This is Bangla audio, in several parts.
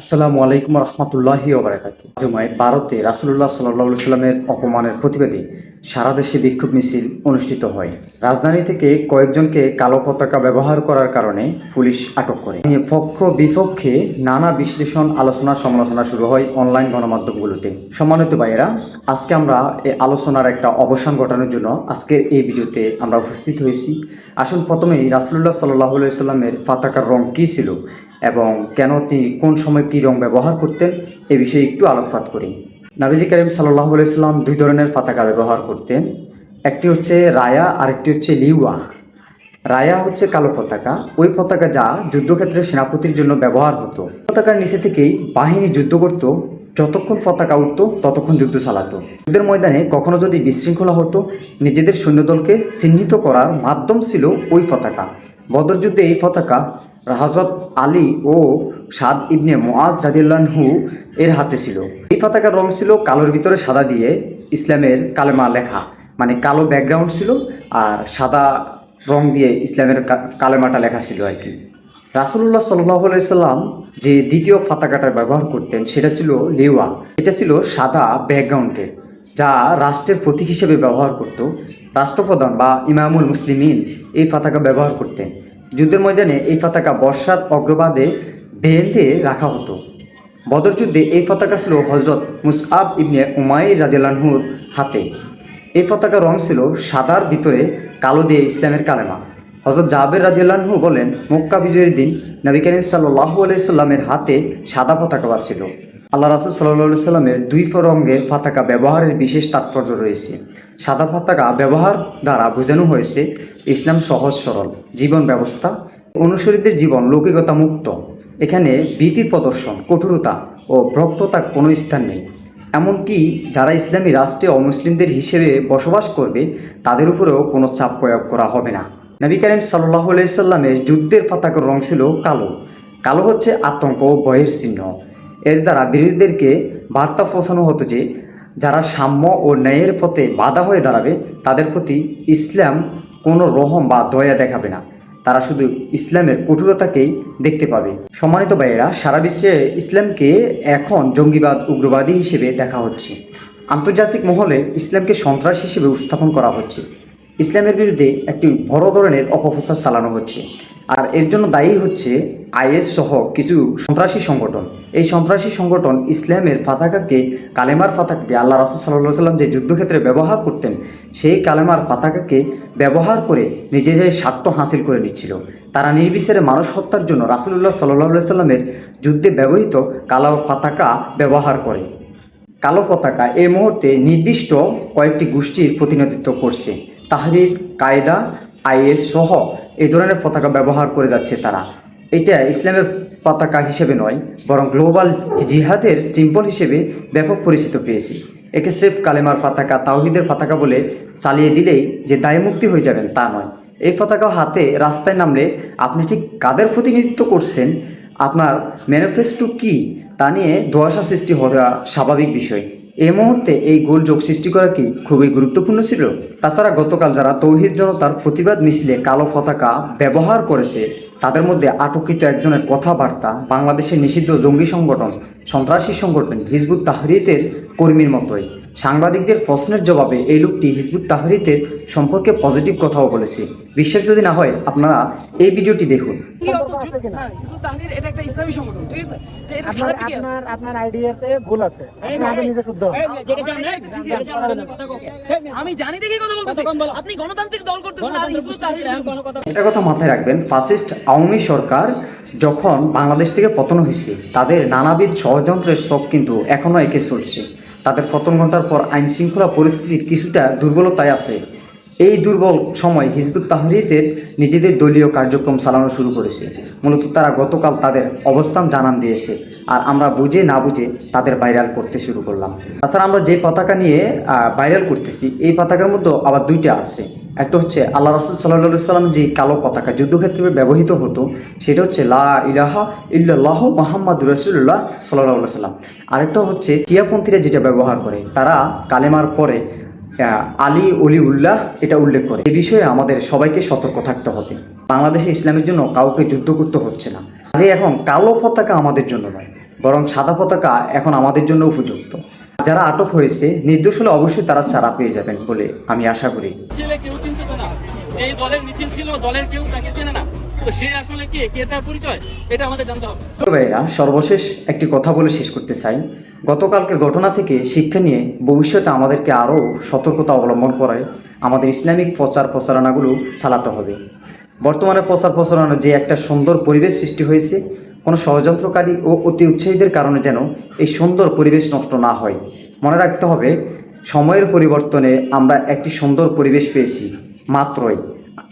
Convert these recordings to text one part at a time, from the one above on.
আসসালামু আলাইকুম রহমতুল্লাহি ওবরাকাত জুমায় ভারতে রাসুল্লাহ সাল্লাহ সাল্লামের অপমানের প্রতিবাদে সারা দেশে বিক্ষোভ মিছিল অনুষ্ঠিত হয়। রাজধানী থেকে কয়েকজনকে কালো পতাকা ব্যবহার করার কারণে পুলিশ আটক করে। পক্ষ বিপক্ষে নানা বিশ্লেষণ, আলোচনা, সমালোচনা শুরু হয় অনলাইন গণমাধ্যমগুলোতে। সম্মানিত ভাইয়েরা, আজকে আমরা এই আলোচনার একটা অবসান ঘটানোর জন্য আজকের এই ভিডিওতে আমরা উপস্থিত হয়েছি। আসুন প্রথমেই রাসুল্লাহ সাল্লাহ সাল্লামের পতাকার রং কী ছিল এবং কেন তিনি, কোন সময় কী রং ব্যবহার করতেন, এ বিষয়ে একটু আলোকপাত করি। নাবিজি করিম সাল্লাহ সাল্লাম দুই ধরনের পতাকা ব্যবহার করতেন। একটি হচ্ছে রায়া, আরেকটি হচ্ছে লিউয়া রায়া হচ্ছে কালো পতাকা। ওই পতাকা যা যুদ্ধক্ষেত্রে সেনাপতির জন্য ব্যবহার হতো। পতাকার নিচে থেকেই বাহিনী যুদ্ধ করত। যতক্ষণ পতাকা উঠত, ততক্ষণ যুদ্ধ চালাতো। যুদ্ধের ময়দানে কখনো যদি বিশৃঙ্খলা হতো, নিজেদের সৈন্যদলকে চিহ্নিত করার মাধ্যম ছিল ওই পতাকা। বদর যুদ্ধে এই পতাকা হজরত আলী ও সাদ ইবনে মোয়াজ রাদিল্লাহু এর হাতে ছিল। এই পতাকার রং ছিল কালোর ভিতরে সাদা দিয়ে ইসলামের কালেমা লেখা মানে কালো ব্যাকগ্রাউন্ড ছিল আর সাদা রং দিয়ে ইসলামের কালেমাটা লেখা ছিল আর কি। রাসুল্লাহ সাল্লাহ সাল্লাম যে দ্বিতীয় পতাকাটা ব্যবহার করতেন সেটা ছিল লেওয়া। এটা ছিল সাদা ব্যাকগ্রাউন্ডের যা রাষ্ট্রের প্রতীক হিসেবে ব্যবহার করত। রাষ্ট্রপ্রধান বা ইমামুল মুসলিমিন এই পতাকা ব্যবহার করতেন। যুদ্ধের ময়দানে এই পতাকা বর্ষার অগ্রবাদে বেঁধে রাখা হতো। বদর যুদ্ধে এই পতাকা ছিল হজরত মুসআব ইবনে উমাই রাদিল্লাহুর হাতে। এই পতাকার রং ছিল সাদার ভিতরে কালো দিয়ে ইসলামের কালেমা। হজরত জাবের রাজিয়াল্লাহু বলেন, মক্কা বিজয়ের দিন নবী করিম সাল্লাহ আলাইসাল্লামের হাতে সাদা পতাকা ছিল। আল্লাহ রাসুল সাল্লাহ সাল্লামের দুই রঙের পতাকা ব্যবহারের বিশেষ তাৎপর্য রয়েছে। সাদা পতাকা ব্যবহার দ্বারা বোঝানো হয়েছে, ইসলাম সহজ, সরল, জীবন ব্যবস্থা, অনুসারীদের জীবন লৌকিকতা মুক্ত। এখানে ভীতি প্রদর্শন, কঠোরতা ও ভ্রষ্টতার কোনো স্থান নেই। এমনকি যারা ইসলামী রাষ্ট্রে অমুসলিমদের হিসেবে বসবাস করবে, তাদের উপরেও কোনো চাপ প্রয়োগ করা হবে না। নবী করিম সাল্লাহ সাল্লামের যুদ্ধের পতাকার রং ছিল কালো। কালো হচ্ছে আতঙ্ক ও ভয়ের চিহ্ন। এর দ্বারা বিরোধীদেরকে বার্তা পৌঁছানো হতো যে, যারা সাম্য ও ন্যায়ের পথে বাধা হয়ে দাঁড়াবে, তাদের প্রতি ইসলাম কোনো রহম বা দয়া দেখাবে না। তারা শুধু ইসলামের কঠোরতাকেই দেখতে পাবে। সম্মানিত ভাইয়েরা, সারা বিশ্বে ইসলামকে এখন জঙ্গিবাদ, উগ্রবাদী হিসেবে দেখা হচ্ছে। আন্তর্জাতিক মহলে ইসলামকে সন্ত্রাস হিসেবে উপস্থাপন করা হচ্ছে। ইসলামের বিরুদ্ধে একটি বড় ধরনের অপপ্রচার চালানো হচ্ছে। আর এর জন্য দায়ী হচ্ছে আইএস সহ কিছু সন্ত্রাসী সংগঠন। এই সন্ত্রাসী সংগঠন ইসলামের পতাকাকে কালেমার পতাকাকে আল্লাহ রাসুল সাল্লাহ সাল্লাম যে যুদ্ধক্ষেত্রে ব্যবহার করতেন, সেই কালেমার পতাকাকে ব্যবহার করে নিজেদের স্বার্থ হাসিল করে নিচ্ছিল। তারা নির্বিচারে মানুষ হত্যার জন্য রাসুল্লাহ সাল্লাহ সাল্লামের যুদ্ধে ব্যবহৃত কালো পতাকা ব্যবহার করে। কালো পতাকা এই মুহূর্তে নির্দিষ্ট কয়েকটি গোষ্ঠীর প্রতিনিধিত্ব করছে। তাহরির, কায়দা, আইএস সহ এই ধরনের পতাকা ব্যবহার করে যাচ্ছে তারা। এটা ইসলামের পতাকা হিসেবে নয়, বরং গ্লোবাল জিহাদের সিম্বল হিসেবে ব্যাপক পরিচিত পেয়েছি। একে স্রেফ কালেমার পতাকা, তাওহিদের পতাকা বলে চালিয়ে দিলেই যে দায়মুক্তি হয়ে যাবেন তা নয়। এই পতাকা হাতে রাস্তায় নামলে আপনি ঠিক কাদের প্রতিনিধিত্ব করছেন? আপনার ম্যানিফেস্টো কি? তা নিয়ে ধোয়াশা সৃষ্টি হওয়া স্বাভাবিক বিষয়। এই মুহূর্তে এই গোলযোগ সৃষ্টি করা কি খুবই গুরুত্বপূর্ণ ছিল? তাছাড়া গতকাল যারা তৌহিদ জনতার প্রতিবাদ মিছিলে কালো পতাকা ব্যবহার করেছে তাদের মধ্যে আটকিত একজনের কথাবার্তা বাংলাদেশের নিষিদ্ধ জঙ্গি সংগঠন সন্ত্রাসী সংগঠন হিজবুত তাহরিতের কর্মীর মতোই সাংবাদিকদের প্রশ্নের জবাবে এই লোকটি হিজবুত তাহরিতের সম্পর্কে পজিটিভ কথাও বলেছে বিশ্বাস যদি না হয় আপনারা এই ভিডিওটি দেখুন? হ্যাঁ, হিজবুত তাহরীর এটা একটা ইসলামী সংগঠন, ঠিক আছে? তো এটা আপনার খারাপ কি আছে? আপনার আপনার আইডিয়াতে ভুল আছে এই আপনি আগে এই, নিজে শুদ্ধ হন। এই, যেটা জানেন, এই, যেটা জানেন, কথা কও। এই, আমি জানি দেখে আপনি গণতান্ত্রিক দল করতেছেন আর একটা কথা মাথায় রাখবেন ফাসিস্ট আওয়ামী সরকার যখন বাংলাদেশ থেকে পতন হয়েছে তাদের নানাবিধ ষড়যন্ত্রের শখ কিন্তু এখনও একে চলছে তাদের পতন ঘণ্টার পর আইন শৃঙ্খলা পরিস্থিতির কিছুটা দুর্বলতায় আছে। এই দুর্বল সময় হিজবুত তাহরিদের নিজেদের দলীয় কার্যক্রম চালানো শুরু করেছে। মূলত তারা গতকাল তাদের অবস্থান জানান দিয়েছে আর আমরা বুঝে না বুঝে তাদের ভাইরাল করতে শুরু করলাম। তাছাড়া আমরা যে পতাকা নিয়ে ভাইরাল করতেছি, এই পতাকার মধ্যে আবার দুইটা আছে। একটা হচ্ছে আল্লাহ রসুল সাল্লাহ সাল্লাম যে কালো পতাকা যুদ্ধক্ষেত্রে ব্যবহৃত হতো, সেটা হচ্ছে লা ইলাহা ইল্লাল্লাহ মোহাম্মদ রসুল্লাহ সাল্লাহ সাল্লাম আরেকটা হচ্ছে টিয়াপন্থীরা যেটা ব্যবহার করে, তারা কালেমার পরে আলী অলি উল্লাহ এটা উল্লেখ করে এ বিষয়ে আমাদের সবাইকে সতর্ক থাকতে হবে। বাংলাদেশে ইসলামের জন্য কাউকে যুদ্ধ করতে হচ্ছে না। যে এখন কালো পতাকা আমাদের জন্য নয়, বরং সাদা পতাকা এখন আমাদের জন্য উপযুক্ত। যারা আটক হয়েছে, নির্দোষ হলে অবশ্যই তারা ছাড়া পেয়ে যাবেন বলে আমি আশা করি। দলের কেউ তাকে চেনে না। তো ভাইয়েরা, সর্বশেষ একটি কথা বলে শেষ করতে চাই। গতকালকের ঘটনা থেকে শিক্ষা নিয়ে ভবিষ্যতে আমাদেরকে আরও সতর্কতা অবলম্বন করায় আমাদের ইসলামিক প্রচার প্রচারণাগুলো চালাতে হবে। বর্তমানে প্রচার প্রচারণার যে একটা সুন্দর পরিবেশ সৃষ্টি হয়েছে, কোনো ষড়যন্ত্রকারী ও অতি উৎসাহীদের কারণে যেন এই সুন্দর পরিবেশ নষ্ট না হয়। মনে রাখতে হবে, সময়ের পরিবর্তনে আমরা একটি সুন্দর পরিবেশ পেয়েছি, মাত্রই।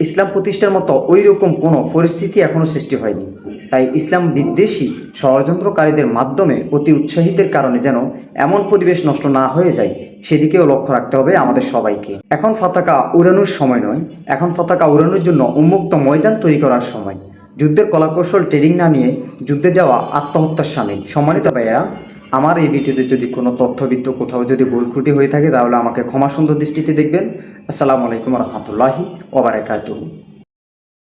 ইসলাম প্রতিষ্ঠার মতো ওই রকম কোনো পরিস্থিতি এখনও সৃষ্টি হয়নি। তাই ইসলাম বিদ্বেষী ষড়যন্ত্রকারীদের মাধ্যমে অতি উৎসাহিতের কারণে যেন এমন পরিবেশ নষ্ট না হয়ে যায়, সেদিকেও লক্ষ্য রাখতে হবে আমাদের সবাইকে। এখন ফতাকা উড়ানোর সময় নয়, এখন ফতাকা উড়ানোর জন্য উন্মুক্ত ময়দান তৈরি করার সময়। যুদ্ধের কলাকৌশল ট্রেনিং না নিয়ে যুদ্ধে যাওয়া আত্মহত্যার সামিল সম্মানিত ভাইয়েরা, আমার এই ভিডিওতে যদি কোনো তথ্যবিত্ত কোথাও যদি ভুল ত্রুটি হয়ে থাকে, তাহলে আমাকে ক্ষমা সুন্দর দৃষ্টিতে দেখবেন। আসসালামু আলাইকুম রহমতুল্লাহি ওবরাকাতুহু